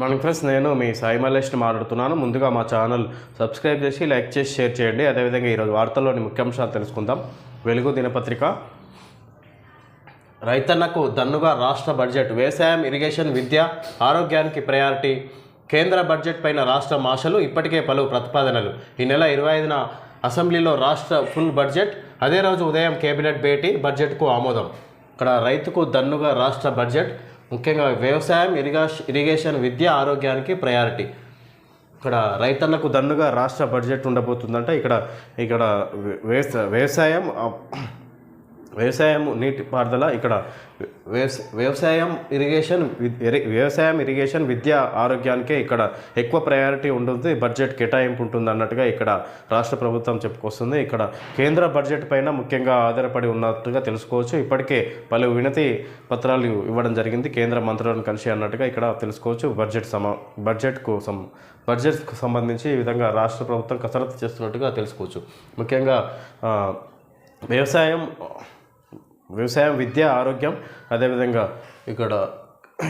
Morning friends నేను మీ సాయి మల్లేష్ని మాట్లాడుతున్నాను. ముందుగా మా ఛానల్ సబ్స్క్రైబ్ చేసి లైక్ చేసి షేర్ చేయండి. అదేవిధంగా ఈరోజు వార్తల్లోని ముఖ్యాంశాలు తెలుసుకుందాం. వెలుగు దినపత్రిక. రైతన్నకు దన్నుగా రాష్ట్ర బడ్జెట్ వ్యవసాయం ఇరిగేషన్ విద్య ఆరోగ్యానికి ప్రయారిటీ కేంద్ర బడ్జెట్ పైన రాష్ట్ర ఆశలు ఇప్పటికే పలు ప్రతిపాదనలు. ఈ నెల ఇరవై ఐదున అసెంబ్లీలో రాష్ట్ర ఫుల్ బడ్జెట్ అదే రోజు ఉదయం కేబినెట్ భేటీ బడ్జెట్కు ఆమోదం. ఇక్కడ రైతుకు దన్నుగా రాష్ట్ర బడ్జెట్ ముఖ్యంగా వ్యవసాయం ఇరిగాష్ ఇరిగేషన్ విద్య ఆరోగ్యానికి ప్రయారిటీ ఇక్కడ రైతన్నకు దన్నుగా రాష్ట్ర బడ్జెట్ ఉండబోతుందంటే. ఇక్కడ ఇక్కడ వ్యవసాయం వ్యవసాయం నీటిపారుదల ఇక్కడ వ్యవసాయం ఇరిగేషన్ వ్యవసాయం ఇరిగేషన్ విద్య ఆరోగ్యానికే ఇక్కడ ఎక్కువ ప్రయారిటీ ఉంటుంది బడ్జెట్ కేటాయింపు ఉంటుంది అన్నట్టుగా ఇక్కడ రాష్ట్ర ప్రభుత్వం చెప్పుకొస్తుంది. ఇక్కడ కేంద్ర బడ్జెట్ పైన ముఖ్యంగా ఆధారపడి ఉన్నట్టుగా తెలుసుకోవచ్చు. ఇప్పటికే పలు వినతి పత్రాలు ఇవ్వడం జరిగింది. కేంద్ర మంత్రులను కలిసి అన్నట్టుగా ఇక్కడ తెలుసుకోవచ్చు. బడ్జెట్ సమా బడ్జెట్కు సం బడ్జెట్కు సంబంధించి ఈ విధంగా రాష్ట్ర ప్రభుత్వం కసరత్తు చేస్తున్నట్టుగా తెలుసుకోవచ్చు. ముఖ్యంగా వ్యవసాయం వ్యవసాయం విద్య ఆరోగ్యం అదేవిధంగా ఇక్కడ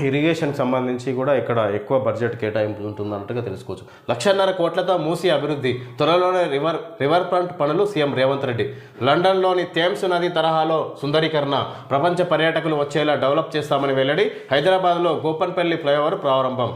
ఇరిగేషన్కి సంబంధించి కూడా ఇక్కడ ఎక్కువ బడ్జెట్ కేటాయింపు ఉంటుందన్నట్టుగా తెలుసుకోవచ్చు. లక్షన్నర కోట్లతో మూసి అభివృద్ధి త్వరలోనే రివర్ రివర్ ఫ్రంట్ పనులు సీఎం రేవంత్ రెడ్డి. లండన్లోని థేమ్స్ నది తరహాలో సుందరీకరణ ప్రపంచ పర్యాటకులు వచ్చేలా డెవలప్ చేస్తామని వెల్లడి హైదరాబాద్లో గోపన్పల్లి ఫ్లైఓవర్ ప్రారంభం.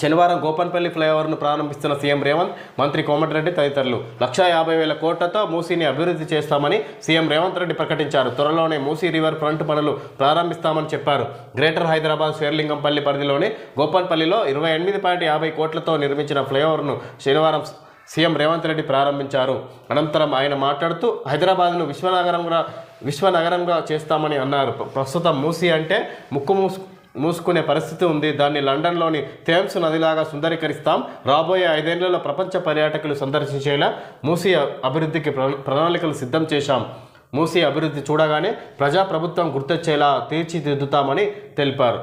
శనివారం గోపన్పల్లి ఫ్లైఓవర్ను ప్రారంభిస్తున్న సీఎం రేవంత్ మంత్రి కోమటిరెడ్డి తదితరులు లక్షా యాభై వేల కోట్లతో మూసీని అభివృద్ధి చేస్తామని సీఎం రేవంత్ రెడ్డి ప్రకటించారు. త్వరలోనే మూసీ రివర్ ఫ్రంట్ పనులు ప్రారంభిస్తామని చెప్పారు. గ్రేటర్ హైదరాబాద్ శేర్లింగంపల్లి పరిధిలోని గోపన్పల్లిలో ఇరవై ఎనిమిది పాయింట్ యాభై కోట్లతో నిర్మించిన ఫ్లైఓవర్ను శనివారం సీఎం రేవంత్ రెడ్డి ప్రారంభించారు. అనంతరం ఆయన మాట్లాడుతూ హైదరాబాద్ను విశ్వనగరంగా విశ్వనగరంగా చేస్తామని అన్నారు. ప్రస్తుతం మూసీ అంటే ముక్కు మూసు మూసుకునే పరిస్థితి ఉంది. దాన్ని లండన్లోని థేమ్స్ నదిలాగా సుందరీకరిస్తాం. రాబోయే ఐదేళ్ళలో ప్రపంచ పర్యాటకులు సందర్శించేలా మూసీ అభివృద్ధికి ప్రణాళికలు సిద్ధం చేశాం. మూసీ అభివృద్ధి చూడగానే ప్రజాప్రభుత్వం గుర్తొచ్చేలా తీర్చిదిద్దుతామని తెలిపారు.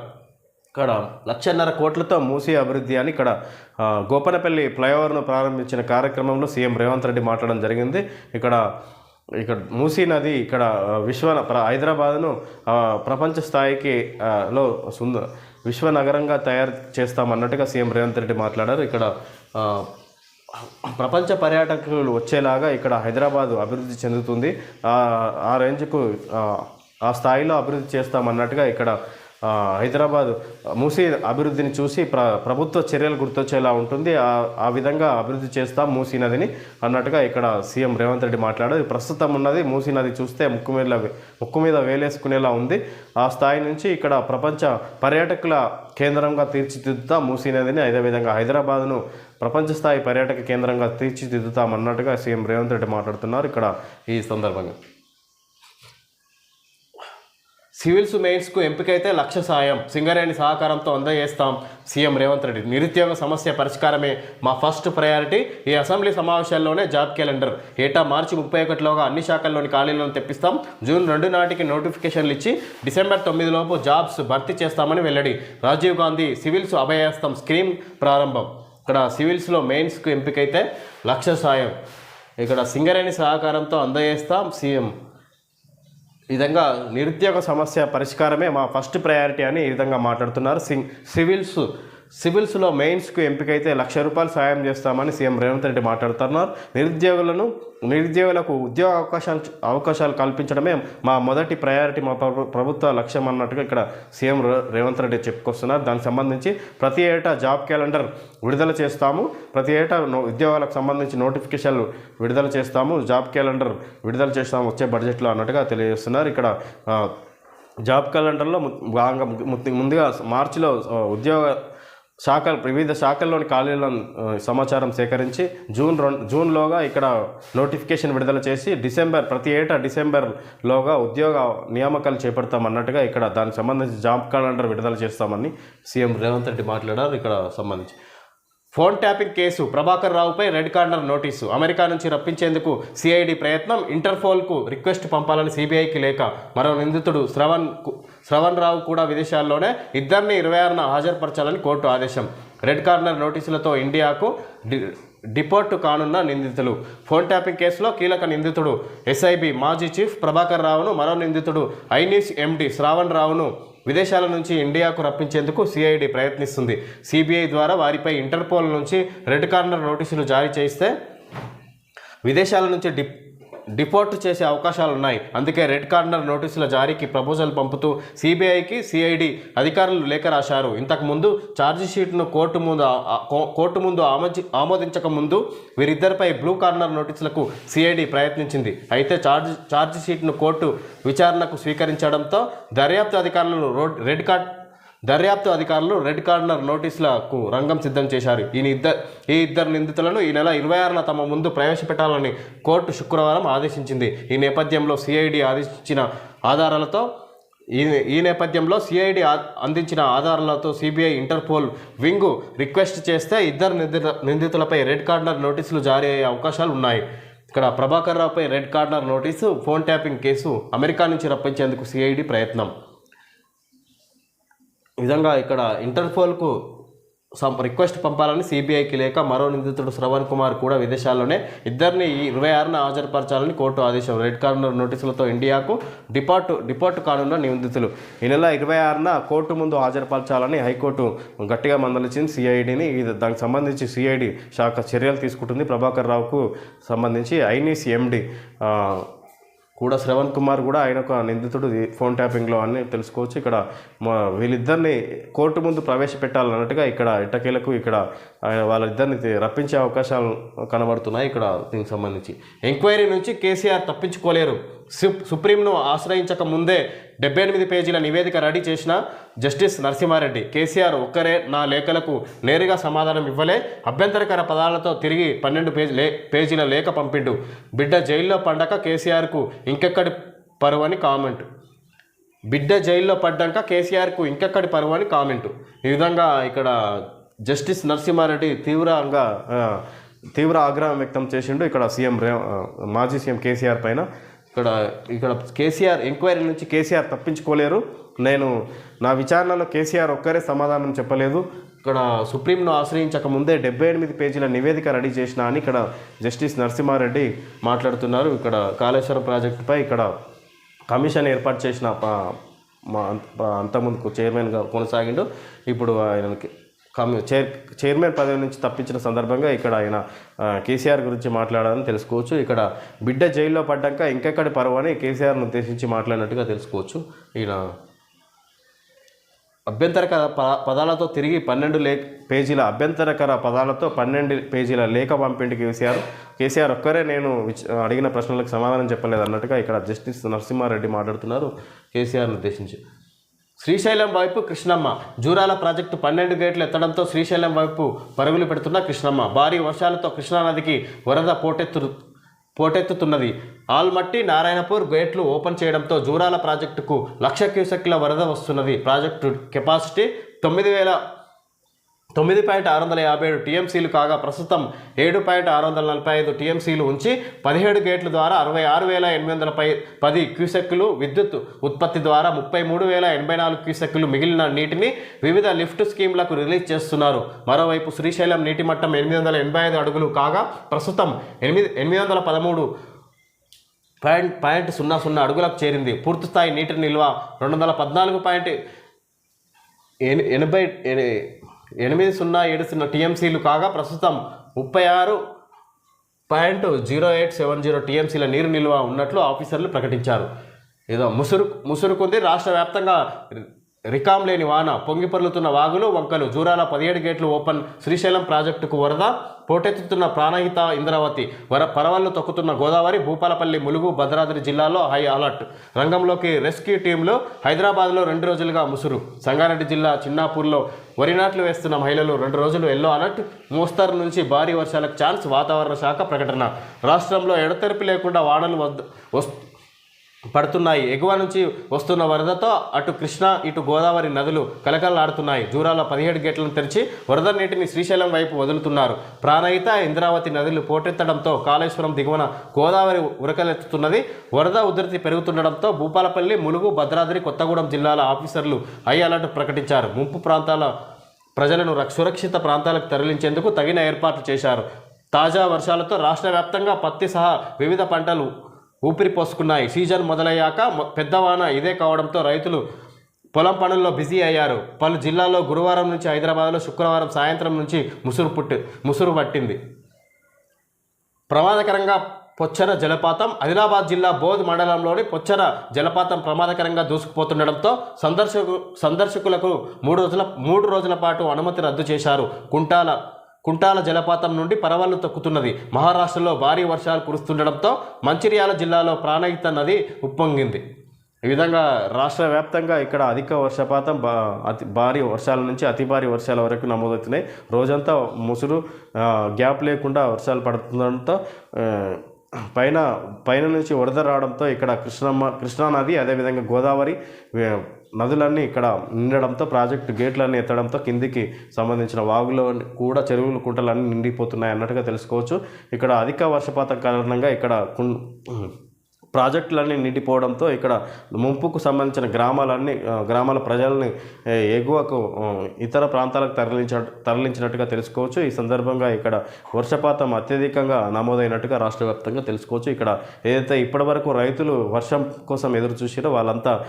ఇక్కడ లక్షన్నర కోట్లతో మూసీ అభివృద్ధి అని ఇక్కడ గోపనపల్లి ఫ్లైఓవర్ను ప్రారంభించిన కార్యక్రమంలో సీఎం రేవంత్ రెడ్డి మాట్లాడడం జరిగింది. ఇక్కడ ఇక్కడ మూసీ నది ఇక్కడ విశ్వ హైదరాబాద్ను ప్రపంచ స్థాయికి లో సుంద విశ్వ నగరంగా తయారు చేస్తామన్నట్టుగా సీఎం రేవంత్ రెడ్డి మాట్లాడారు. ఇక్కడ ప్రపంచ పర్యాటకులు వచ్చేలాగా ఇక్కడ హైదరాబాద్ అభివృద్ధి చెందుతుంది. ఆ రేంజ్కు ఆ, స్థాయిలో అభివృద్ధి చేస్తామన్నట్టుగా ఇక్కడ హైదరాబాద్ మూసీ అభివృద్ధిని చూసి ప్ర ప్రభుత్వ చర్యలు గుర్తొచ్చేలా ఉంటుంది. ఆ ఆ విధంగా అభివృద్ధి చేస్తాం మూసీ నదిని అన్నట్టుగా ఇక్కడ సీఎం రేవంత్ రెడ్డి మాట్లాడారు. ప్రస్తుతం ఉన్నది మూసీ నది చూస్తే ముక్కు మీద ముక్కు మీద వేలేసుకునేలా ఉంది. ఆ స్థాయి నుంచి ఇక్కడ ప్రపంచ పర్యాటకుల కేంద్రంగా తీర్చిదిద్దుతాం మూసీ నదిని అదేవిధంగా హైదరాబాద్ను ప్రపంచ స్థాయి పర్యాటక కేంద్రంగా తీర్చిదిద్దుతాం అన్నట్టుగా సీఎం రేవంత్ రెడ్డి మాట్లాడుతున్నారు ఇక్కడ ఈ సందర్భంగా. సివిల్స్ మెయిన్స్కు ఎంపికైతే లక్ష సాయం. సింగరేణి సహకారంతో అందజేస్తాం సీఎం రేవంత్ రెడ్డి. నిరుద్యోగ సమస్య పరిష్కారమే మా ఫస్ట్ ప్రయారిటీ. ఈ అసెంబ్లీ సమావేశాల్లోనే జాబ్ క్యాలెండర్. ఏటా మార్చి ముప్పై ఒకటిలోగా అన్ని శాఖల్లోని ఖాళీలను తెప్పిస్తాం. జూన్ రెండు నాటికి నోటిఫికేషన్లు ఇచ్చి డిసెంబర్ తొమ్మిదిలోపు జాబ్స్ భర్తీ చేస్తామని వెల్లడి. రాజీవ్ గాంధీ సివిల్స్ అభయహస్తం స్కీమ్ ప్రారంభం. ఇక్కడ సివిల్స్లో మెయిన్స్కు ఎంపికైతే లక్ష సాయం. ఇక్కడ సింగరేణి సహకారంతో అందజేస్తాం సీఎం. విధంగా నిరుద్యోగ సమస్య పరిష్కారమే మా ఫస్ట్ ప్రయారిటీ అని ఈ విధంగా మాట్లాడుతున్నారు. సింగ్ సివిల్స్ సివిల్స్లో మెయిన్స్కు ఎంపికైతే లక్ష రూపాయలు సాయం చేస్తామని సీఎం రేవంత్ రెడ్డి మాట్లాడుతున్నారు. నిరుద్యోగులను నిరుద్యోగులకు ఉద్యోగ అవకాశాలు అవకాశాలు కల్పించడమే మా మొదటి ప్రయారిటీ మా ప్రభుత్వ లక్ష్యం అన్నట్టుగా ఇక్కడ సీఎం రేవంత్ రెడ్డి చెప్పుకొస్తున్నారు. దానికి సంబంధించి ప్రతి ఏటా జాబ్ క్యాలెండర్ విడుదల చేస్తాము. ప్రతి ఏటా ఉద్యోగాలకు సంబంధించి నోటిఫికేషన్లు విడుదల చేస్తాము. జాబ్ క్యాలెండర్ విడుదల చేస్తాము వచ్చే బడ్జెట్లో అన్నట్టుగా తెలియజేస్తున్నారు. ఇక్కడ జాబ్ క్యాలెండర్లో భాగంగా ముందుగా మార్చిలో ఉద్యోగ శాఖలు వివిధ శాఖల్లోని ఖాళీలను సమాచారం సేకరించి జూన్ రెండు జూన్లోగా ఇక్కడ నోటిఫికేషన్ విడుదల చేసి డిసెంబర్ ప్రతి ఏటా డిసెంబర్లోగా ఉద్యోగ నియామకాలు చేపడతామన్నట్టుగా ఇక్కడ దానికి సంబంధించి జాబ్ క్యాలెండర్ విడుదల చేస్తామని సీఎం రేవంత్ రెడ్డి మాట్లాడారు ఇక్కడ సంబంధించి. ఫోన్ ట్యాపింగ్ కేసు ప్రభాకర్ రావుపై రెడ్ కార్నర్ నోటీసు. అమెరికా నుంచి రప్పించేందుకు సిఐడి ప్రయత్నం ఇంటర్పోల్కు రిక్వెస్ట్ పంపాలని సిబిఐకి లేక మరో నిందితుడు శ్రవణ్ శ్రవణ్ రావు కూడా విదేశాల్లోనే ఇద్దరిని ఇరవై ఆరున హాజరుపరచాలని కోర్టు ఆదేశం. రెడ్ కార్నర్ నోటీసులతో ఇండియాకు డి డిపోర్టు కానున్న నిందితులు. ఫోన్ ట్యాపింగ్ కేసులో కీలక నిందితుడు ఎస్ఐబి మాజీ చీఫ్ ప్రభాకర్ రావును మరో నిందితుడు ఐనీస్ ఎండి శ్రావణ్ రావును విదేశాల నుంచి ఇండియాకు రప్పించేందుకు సిఐడి ప్రయత్నిస్తుంది. సిబిఐ ద్వారా వారిపై ఇంటర్పోల్ నుంచి రెడ్ కార్నర్ నోటీసులు జారీ చేస్తే విదేశాల నుంచి డిప్ డిపోర్ట్ చేసే అవకాశాలు ఉన్నాయి అందుకే రెడ్ కార్నర్ నోటీసుల జారీకి ప్రపోజల్ పంపుతూ సిబిఐకి సిఐడి అధికారులు లేఖ రాశారు. ఇంతకు ముందు కోర్టు ముందు కో- కోర్టు ముందు ఆమోది ఆమోదించక ముందు వీరిద్దరిపై బ్లూ కార్నర్ నోటీసులకు సిఐడి ప్రయత్నించింది. అయితే ఛార్జ్ ఛార్జిషీట్ను కోర్టు విచారణకు స్వీకరించడంతో దర్యాప్తు అధికారులను రోడ్ రెడ్ కార్డ్ దర్యాప్తు అధికారులు రెడ్ కార్నర్ నోటీసులకు రంగం సిద్ధం చేశారు. ఈ ఇద్దరు ఈ ఇద్దరు నిందితులను ఈ నెల ఇరవై ఆరున తమ ముందు ప్రవేశపెట్టాలని కోర్టు శుక్రవారం ఆదేశించింది. ఈ నేపథ్యంలో సిఐడి ఆదేశించిన ఆధారాలతో ఈ ఈ నేపథ్యంలో సిఐడి అందించిన ఆధారాలతో సిబిఐ ఇంటర్పోల్ వింగు రిక్వెస్ట్ చేస్తే ఇద్దరు నిందిత నిందితులపై రెడ్ కార్నర్ నోటీసులు జారీ అయ్యే అవకాశాలు ఉన్నాయి. ఇక్కడ Prabhakar రావుపై red corner notice phone tapping case America నుంచి రప్పించేందుకు సిఐడి ప్రయత్నం. విధంగా ఇక్కడ ఇంటర్పోల్కు సం రిక్వెస్ట్ పంపాలని సిబిఐకి లేక మరో నిందితుడు శ్రవణ్ కుమార్ కూడా విదేశాల్లోనే ఇద్దరిని ఈ ఇరవై ఆరున హాజరుపరచాలని కోర్టు ఆదేశం. రెడ్ కార్నర్ నోటీసులతో ఇండియాకు డిపార్ట్ డిపార్ట్ కానున్న నిందితులు. ఈ నెల ఇరవై ఆరున కోర్టు ముందు హాజరుపరచాలని హైకోర్టు గట్టిగా మందలించింది సిఐడిని. ఇది దానికి సంబంధించి సిఐడి శాఖ చర్యలు తీసుకుంటుంది. ప్రభాకర్ రావుకు సంబంధించి ఐనీస్ ఎండి కూడా శ్రవణ్ కుమార్ కూడా ఆయన ఒక నిందితుడు. ఫోన్ ట్యాపింగ్లో అని తెలుసుకోవచ్చు. ఇక్కడ మా వీళ్ళిద్దరిని కోర్టు ముందు ప్రవేశపెట్టాలన్నట్టుగా ఇక్కడ ఇటకీలకు ఇక్కడ ఆయన వాళ్ళిద్దరిని రప్పించే అవకాశాలు కనబడుతున్నాయి ఇక్కడ దీనికి సంబంధించి. ఎంక్వైరీ నుంచి కేసీఆర్ తప్పించుకోలేరు. సు- సుప్రీంను ఆశ్రయించక ముందే డెబ్బై ఎనిమిది పేజీల నివేదిక రెడీ చేసిన జస్టిస్ నరసింహారెడ్డి. కేసీఆర్ ఒక్కరే నా లేఖలకు నేరుగా సమాధానం ఇవ్వలే అభ్యంతరకర పదాలతో తిరిగి పన్నెండు పేజీ లే పేజీల లేఖ పంపిండు. బిడ్డ జైల్లో పండక కేసీఆర్కు ఇంకెక్కడి పరువని కామెంట్. బిడ్డ జైల్లో పడ్డాక కేసీఆర్కు ఇంకెక్కడి పరువు అని కామెంటు. ఈ విధంగా ఇక్కడ జస్టిస్ నరసింహారెడ్డి తీవ్రంగా తీవ్ర ఆగ్రహం వ్యక్తం చేసిండు. ఇక్కడ సీఎం రే మాజీ సీఎం కేసీఆర్ పైన ఇక్కడ ఇక్కడ కేసీఆర్ ఎంక్వైరీ నుంచి కేసీఆర్ తప్పించుకోలేరు. నేను నా విచారణలో కేసీఆర్ ఒక్కరే సమాధానం చెప్పలేదు. ఇక్కడ సుప్రీంను ఆశ్రయించక ముందే డెబ్బై ఎనిమిది పేజీల నివేదిక రెడీ చేసిన అని ఇక్కడ జస్టిస్ నరసింహారెడ్డి మాట్లాడుతున్నారు. ఇక్కడ కాళేశ్వరం ప్రాజెక్టుపై ఇక్కడ కమిషన్ ఏర్పాటు చేసిన మా అంతకుముందుకు చైర్మన్గా కొనసాగిండు. ఇప్పుడు ఆయనకి కమి చైర్ చైర్మన్ పదవి నుంచి తప్పించిన సందర్భంగా ఇక్కడ ఆయన కేసీఆర్ గురించి మాట్లాడాలని తెలుసుకోవచ్చు. ఇక్కడ బిడ్డ జైల్లో పడ్డాక ఇంకెక్కడి పరువు అని కేసీఆర్ను ఉద్దేశించి మాట్లాడినట్టుగా తెలుసుకోవచ్చు. ఈయన అభ్యంతరకర పదాలతో తిరిగి పన్నెండు లే పేజీల అభ్యంతరకర పదాలతో పన్నెండు పేజీల లేఖ పంపిండి కేసీఆర్. కేసీఆర్ ఒక్కరే నేను అడిగిన ప్రశ్నలకు సమాధానం చెప్పలేదు అన్నట్టుగా ఇక్కడ జస్టిస్ నరసింహారెడ్డి మాట్లాడుతున్నారు. కేసీఆర్ను ఉద్దేశించి శ్రీశైలం వైపు కృష్ణమ్మ. జూరాల ప్రాజెక్టు పన్నెండు గేట్లు ఎత్తడంతో శ్రీశైలం వైపు పరుగులు పెడుతున్న కృష్ణమ్మ. భారీ వర్షాలతో కృష్ణానదికి వరద పోటెత్తు పోటెత్తుతున్నది. ఆల్మట్టి నారాయణపూర్ గేట్లు ఓపెన్ చేయడంతో జూరాల ప్రాజెక్టుకు లక్ష క్యూసెక్ల వరద వస్తున్నది. ప్రాజెక్టు కెపాసిటీ తొమ్మిది వేల తొమ్మిది పాయింట్ ఆరు వందల యాభై ఏడు టీఎంసీలు కాగా ప్రస్తుతం ఏడు పాయింట్ ఆరు వందల నలభై ఐదు టీఎంసీలు ఉంచి పదిహేడు గేట్ల ద్వారా అరవై ఆరు వేల ఎనిమిది వందల పై పది క్యూసెక్కులు విద్యుత్ ఉత్పత్తి ద్వారా ముప్పై మూడు వేల ఎనభై నాలుగు క్యూసెక్కులు మిగిలిన నీటిని వివిధ లిఫ్ట్ స్కీమ్లకు రిలీజ్ చేస్తున్నారు. మరోవైపు శ్రీశైలం నీటి మట్టం ఎనిమిది వందల ఎనభై ఐదు అడుగులు కాగా ప్రస్తుతం ఎనిమిది ఎనిమిది వందల పదమూడు పాయింట్ పాయింట్ సున్నా సున్నా అడుగులకు చేరింది. పూర్తిస్థాయి నీటి నిల్వ రెండు వందల పద్నాలుగు పాయింట్ ఎనభై ఎనిమిది సున్నా ఏడు సున్నా టీఎంసీలు కాగా ప్రస్తుతం ముప్పై ఆరు point zero eight seven zero టీఎంసీల నీరు నిల్వ ఉన్నట్లు ఆఫీసర్లు ప్రకటించారు. ఏదో ముసురు ముసురుకుంది. రాష్ట్ర వ్యాప్తంగా రికాం లేని వాన పొంగిపర్లుతున్న వాగులు వంకలు జూరాల పదిహేడు గేట్లు ఓపెన్ శ్రీశైలం ప్రాజెక్టుకు వరద పోటెత్తుతున్న ప్రాణహిత ఇంద్రావతి వర పరవళ్ళు తొక్కుతున్న గోదావరి భూపాలపల్లి ములుగు భద్రాద్రి జిల్లాలో హై అలర్ట్. రంగంలోకి రెస్క్యూ టీంలు హైదరాబాద్లో రెండు రోజులుగా ముసురు. సంగారెడ్డి జిల్లా చిన్నాపూర్లో వరి నాట్లు వేస్తున్న మహిళలు రెండు రోజులు ఎల్లో అలర్ట్. మోస్తరు నుంచి భారీ వర్షాలకు ఛాన్స్ వాతావరణ శాఖ ప్రకటన. రాష్ట్రంలో ఎడతెరిపి లేకుండా వానలు వద్ద పడుతున్నాయి. ఎగువ నుంచి వస్తున్న వరదతో అటు కృష్ణా ఇటు గోదావరి నదులు కలకలలాడుతున్నాయి. జూరాల పదిహేడు గేట్లను తెరిచి వరద నీటిని శ్రీశైలం వైపు వదులుతున్నారు. ప్రాణహిత ఇంద్రావతి నదులు పోటెత్తడంతో కాళేశ్వరం దిగువన గోదావరి ఉరకలెత్తుతున్నది. వరద ఉధృతి పెరుగుతుండడంతో భూపాలపల్లి ములుగు భద్రాద్రి కొత్తగూడెం జిల్లాల ఆఫీసర్లు హై అలర్ట్ ప్రకటించారు. ముంపు ప్రాంతాల ప్రజలను సురక్షిత ప్రాంతాలకు తరలించేందుకు తగిన ఏర్పాట్లు చేశారు. తాజా వర్షాలతో రాష్ట్ర వ్యాప్తంగా పత్తి సహా వివిధ పంటలు ఊపిరి పోసుకున్నాయి. సీజన్ మొదలయ్యాక పెద్దవాన పెద్ద వాన ఇదే కావడంతో రైతులు పొలం పనుల్లో బిజీ అయ్యారు. పలు జిల్లాల్లో గురువారం నుంచి హైదరాబాద్లో శుక్రవారం సాయంత్రం నుంచి ముసురు పుట్టి ముసురు పట్టింది. ప్రమాదకరంగా పొచ్చర జలపాతం ఆదిలాబాద్ జిల్లా బోధ్ మండలంలోని పొచ్చర జలపాతం ప్రమాదకరంగా దూసుకుపోతుండడంతో సందర్శకు సందర్శకులకు మూడు రోజుల మూడు రోజుల పాటు అనుమతి రద్దు చేశారు. కుంటాల కుంటాల జలపాతం నుండి పరవళ్ళు తొక్కుతున్నది. మహారాష్ట్రలో భారీ వర్షాలు కురుస్తుండడంతో మంచిర్యాల జిల్లాలో ప్రాణహిత నది ఉప్పొంగింది. ఈ విధంగా రాష్ట్ర వ్యాప్తంగా ఇక్కడ అధిక వర్షపాతం బా అతి భారీ వర్షాల నుంచి అతి భారీ వర్షాల వరకు నమోదవుతున్నాయి. రోజంతా ముసురు గ్యాప్ లేకుండా వర్షాలు పడుతుండడంతో పైన పైన నుంచి వరద రావడంతో ఇక్కడ కృష్ణమ్మ కృష్ణా నది అదేవిధంగా గోదావరి నదులన్నీ ఇక్కడ నిండడంతో ప్రాజెక్టు గేట్లన్నీ ఎత్తడంతో కిందికి సంబంధించిన వాగులో కూడా చెరువులు కుంటలన్నీ నిండిపోతున్నాయి అన్నట్టుగా తెలుసుకోవచ్చు. ఇక్కడ అధిక వర్షపాతం కారణంగా ఇక్కడ కుం ప్రాజెక్టులన్నీ నిండిపోవడంతో ఇక్కడ ముంపుకు సంబంధించిన గ్రామాలన్నీ గ్రామాల ప్రజల్ని ఎగువకు ఇతర ప్రాంతాలకు తరలించ తరలించినట్టుగా తెలుసుకోవచ్చు. ఈ సందర్భంగా ఇక్కడ వర్షపాతం అత్యధికంగా నమోదైనట్టుగా రాష్ట్ర వ్యాప్తంగా తెలుసుకోవచ్చు. ఇక్కడ ఏదైతే ఇప్పటివరకు రైతులు వర్షం కోసం ఎదురు చూసారో వాళ్ళంతా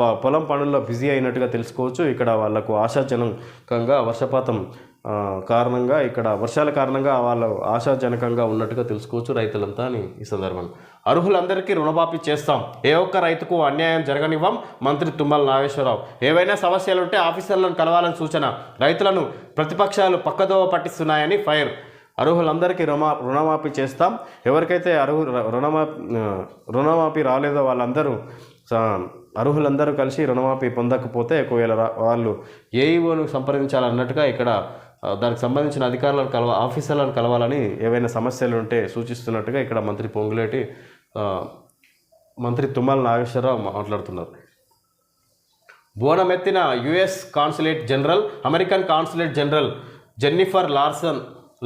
ప- పొలం పనుల్లో బిజీ అయినట్టుగా తెలుసుకోవచ్చు. ఇక్కడ వాళ్ళకు ఆశాజనకంగా వర్షపాతం కారణంగా ఇక్కడ వర్షాల కారణంగా వాళ్ళు ఆశాజనకంగా ఉన్నట్టుగా తెలుసుకోవచ్చు రైతులంతా అని ఈ సందర్భంగా అర్హులందరికీ రుణమాఫీ చేస్తాం. ఏ ఒక్క రైతుకు అన్యాయం జరగనివ్వం. మంత్రి తుమ్మల నాగేశ్వరరావు. ఏవైనా సమస్యలు ఉంటే ఆఫీసర్లను కలవాలని సూచన. రైతులను ప్రతిపక్షాలు పక్కదోవ పట్టిస్తున్నాయని ఫైర్. అర్హులందరికీ రుణమా రుణమాఫీ చేస్తాం. ఎవరికైతే అర్హు రుణమా రుణమాఫీ రాలేదో వాళ్ళందరూ స- అర్హులందరూ కలిసి రుణమాఫీ పొందకపోతే ఒకవేళ వాళ్ళు ఏఈఓను సంప్రదించాలన్నట్టుగా ఇక్కడ దానికి సంబంధించిన అధికారులను కలవ ఆఫీసర్లను కలవాలని ఏవైనా సమస్యలు ఉంటే సూచిస్తున్నట్టుగా ఇక్కడ మంత్రి పొంగులేటి మంత్రి తుమ్మల నాగేశ్వరరావు మాట్లాడుతున్నారు. బోనమెత్తిన US consulate general American consulate general Jennifer Larson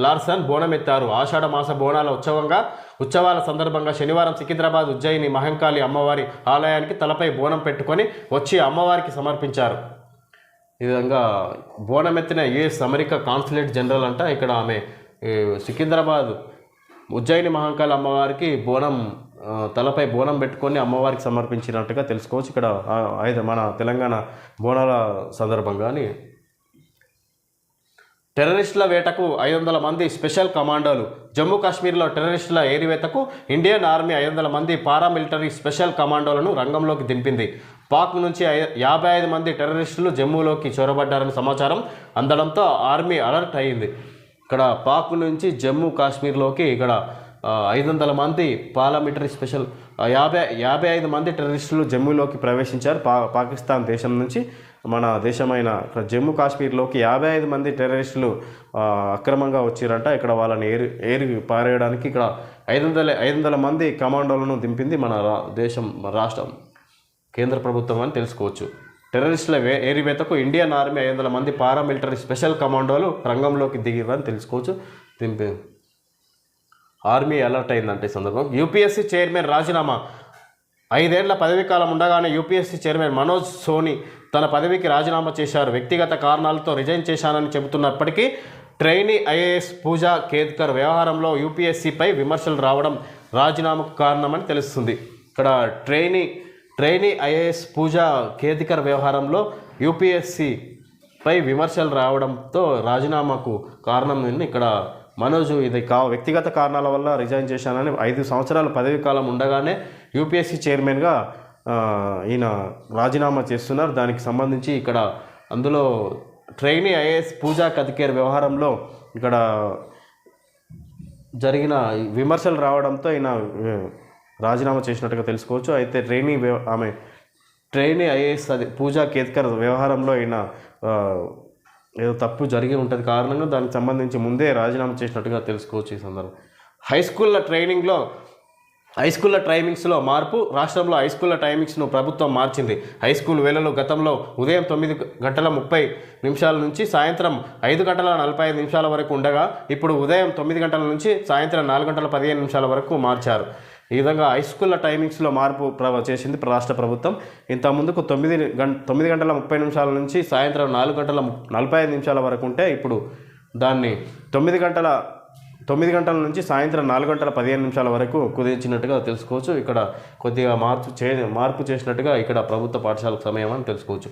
Larson బోనమెత్తారు. ఆషాఢ మాస బోనాల ఉత్సవంగా ఉత్సవాల సందర్భంగా శనివారం సికింద్రాబాద్ ఉజ్జయిని మహంకాళి అమ్మవారి ఆలయానికి తలపై బోనం పెట్టుకొని వచ్చి అమ్మవారికి సమర్పించారు. ఈ విధంగా బోనమెత్తిన యుఎస్ అమెరికా కాన్సులేట్ జనరల్ అంట. ఇక్కడ ఆమె సికింద్రాబాద్ ఉజ్జయిని మహంకాళ అమ్మవారికి బోనం తలపై బోనం పెట్టుకొని అమ్మవారికి సమర్పించినట్టుగా తెలుసుకోవచ్చు. ఇక్కడ అయితే మన తెలంగాణ బోనాల సందర్భంగా అని టెర్రరిస్టుల వేటకు ఐదు వందల మంది స్పెషల్ కమాండోలు. జమ్మూ కాశ్మీర్లో టెర్రరిస్టుల ఏరివేతకు ఇండియన్ ఆర్మీ ఐదు వందల మంది పారామిలిటరీ స్పెషల్ కమాండోలను రంగంలోకి దింపింది. పాక్ నుంచి యాభై ఐదు మంది టెర్రరిస్టులు జమ్మూలోకి చొరబడ్డారని సమాచారం అందడంతో ఆర్మీ అలర్ట్ అయింది. ఇక్కడ పాక్ నుంచి జమ్మూ కాశ్మీర్లోకి ఇక్కడ ఐదు వందల మంది పారామిలిటరీ స్పెషల్ యాభై యాభై ఐదు మంది టెర్రరిస్టులు జమ్మూలోకి ప్రవేశించారు. పా పాకిస్తాన్ దేశం నుంచి మన దేశమైన జమ్మూ కాశ్మీర్లోకి యాభై ఐదు మంది టెర్రరిస్టులు అక్రమంగా వచ్చిరంట. ఇక్కడ వాళ్ళని ఏరి ఏరి పారేయడానికి ఇక్కడ ఐదు వందల ఐదు వందల మంది కమాండోలను దింపింది మన రా దేశం రాష్ట్రం కేంద్ర ప్రభుత్వం అని తెలుసుకోవచ్చు. టెర్రరిస్టుల వే ఏరివేతకు ఇండియన్ ఆర్మీ ఐదు వందల మంది పారామిలిటరీ స్పెషల్ కమాండోలు రంగంలోకి దిగిరని తెలుసుకోవచ్చు. దింపి ఆర్మీ అలర్ట్ అయిందంటే ఈ సందర్భం. యూపీఎస్సీ చైర్మన్ రాజీనామా. ఐదేళ్ళ పదవీ కాలం ఉండగానే యూపీఎస్సీ చైర్మన్ మనోజ్ సోని తన పదవికి రాజీనామా చేశారు. వ్యక్తిగత కారణాలతో రిజైన్ చేశానని చెబుతున్నప్పటికీ ట్రైనీ ఐఏఎస్ పూజా కేద్కర్ వ్యవహారంలో యూపీఎస్సీపై విమర్శలు రావడం రాజీనామాకు కారణమని తెలుస్తుంది. ఇక్కడ trainee trainee IAS Pooja Kedikar వ్యవహారంలో యూపీఎస్సీపై విమర్శలు రావడంతో రాజీనామాకు కారణం ఇక్కడ మనోజ్ ఇది కా వ్యక్తిగత కారణాల వల్ల రిజైన్ చేశానని ఐదు సంవత్సరాల పదవీ కాలం ఉండగానే యూపీఎస్సీ చైర్మన్గా ఈయన రాజీనామా చేస్తున్నారు. దానికి సంబంధించి ఇక్కడ అందులో ట్రైనీ ఐఏఎస్ పూజా కతికేర్ వ్యవహారంలో ఇక్కడ జరిగిన విమర్శలు రావడంతో ఈయన రాజీనామా చేసినట్టుగా తెలుసుకోవచ్చు. అయితే ట్రైనీ వ్యవ- ఆమె ట్రైనీ ఐఏఎస్ అది పూజా కేత్కర్ వ్యవహారంలో ఈయన ఏదో తప్పు జరిగి ఉంటుంది కారణంగా దానికి సంబంధించి ముందే రాజీనామా చేసినట్టుగా తెలుసుకోవచ్చు ఈ సందర్భం. హై స్కూళ్ళ ట్రైనింగ్లో హై స్కూళ్ళ టైమింగ్స్లో మార్పు రాష్ట్రంలో హై టైమింగ్స్ను ప్రభుత్వం మార్చింది. హై స్కూల్ వేళలు గతంలో ఉదయం తొమ్మిది గంటల ముప్పై నిమిషాల నుంచి సాయంత్రం ఐదు గంటల నలభై ఐదు నిమిషాల వరకు ఉండగా ఇప్పుడు ఉదయం తొమ్మిది గంటల నుంచి సాయంత్రం నాలుగు గంటల పదిహేను నిమిషాల వరకు మార్చారు. ఈ విధంగా హై స్కూళ్ళ టైమింగ్స్లో మార్పు చేసింది రాష్ట్ర ప్రభుత్వం. ఇంత ముందుకు తొమ్మిది గంట తొమ్మిది గంటల ముప్పై నిమిషాల నుంచి సాయంత్రం నాలుగు గంటల ము- నలభై ఐదు నిమిషాల వరకు ఉంటే ఇప్పుడు దాన్ని తొమ్మిది గంటల తొమ్మిది గంటల నుంచి సాయంత్రం నాలుగు గంటల పదిహేను నిమిషాల వరకు కుదించినట్టుగా తెలుసుకోవచ్చు. ఇక్కడ కొద్దిగా మార్పు చే మార్పు చేసినట్టుగా ఇక్కడ ప్రభుత్వ పాఠశాలకు సమయం అని తెలుసుకోవచ్చు.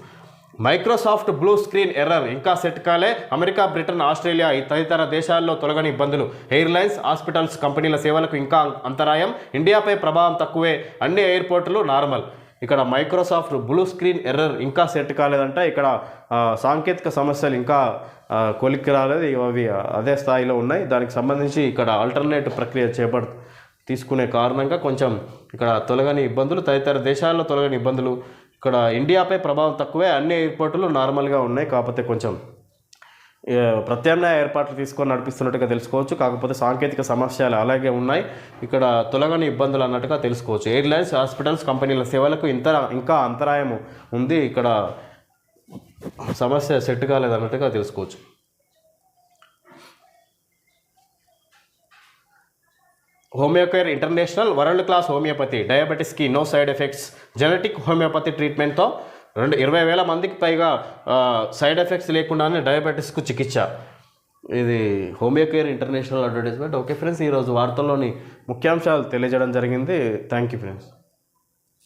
మైక్రోసాఫ్ట్ బ్లూ స్క్రీన్ ఎర్రర్ ఇంకా సెట్ కాలే. అమెరికా బ్రిటన్ ఆస్ట్రేలియా తదితర దేశాల్లో తొలగని ఇబ్బందులు. ఎయిర్లైన్స్ హాస్పిటల్స్ కంపెనీల సేవలకు ఇంకా అంతరాయం. ఇండియాపై ప్రభావం తక్కువే. అన్ని ఎయిర్పోర్టులు నార్మల్. ఇక్కడ మైక్రోసాఫ్ట్ బ్లూ స్క్రీన్ ఎర్రర్ ఇంకా సెట్ కాలేదంట. ఇక్కడ సాంకేతిక సమస్యలు ఇంకా కొలిక్కి రాలేదు. అవి అదే స్థాయిలో ఉన్నాయి. దానికి సంబంధించి ఇక్కడ ఆల్టర్నేట్ ప్రక్రియ చేపడు తీసుకునే కారణంగా కొంచెం ఇక్కడ తొలగని ఇబ్బందులు తదితర దేశాల్లో తొలగని ఇబ్బందులు. ఇక్కడ ఇండియాపై ప్రభావం తక్కువే. అన్ని ఎయిర్పోర్టులు నార్మల్గా ఉన్నాయి. కాకపోతే కొంచెం ప్రత్యామ్నాయ ఏర్పాట్లు తీసుకొని నడిపిస్తున్నట్టుగా తెలుసుకోవచ్చు. కాకపోతే సాంకేతిక సమస్యలు అలాగే ఉన్నాయి. ఇక్కడ తొలగని ఇబ్బందులు అన్నట్టుగా తెలుసుకోవచ్చు. ఎయిర్లైన్స్ హాస్పిటల్స్ కంపెనీల సేవలకు ఇంత ఇంకా అంతరాయం ఉంది. ఇక్కడ సమస్య సెట్ కాలేదు అన్నట్టుగా తెలుసుకోవచ్చు. Homeocare international world class homeopathy డయాబెటీస్కి no side effects genetic homeopathy ట్రీట్మెంట్తో రెండు ఇరవై వేల మందికి పైగా సైడ్ ఎఫెక్ట్స్ లేకుండానే డయాబెటీస్కు చికిత్స. ఇది Homeocare international advertisement. Okay friends ఈరోజు వార్తల్లోని ముఖ్యాంశాలు తెలియజేయడం జరిగింది. Thank you friends.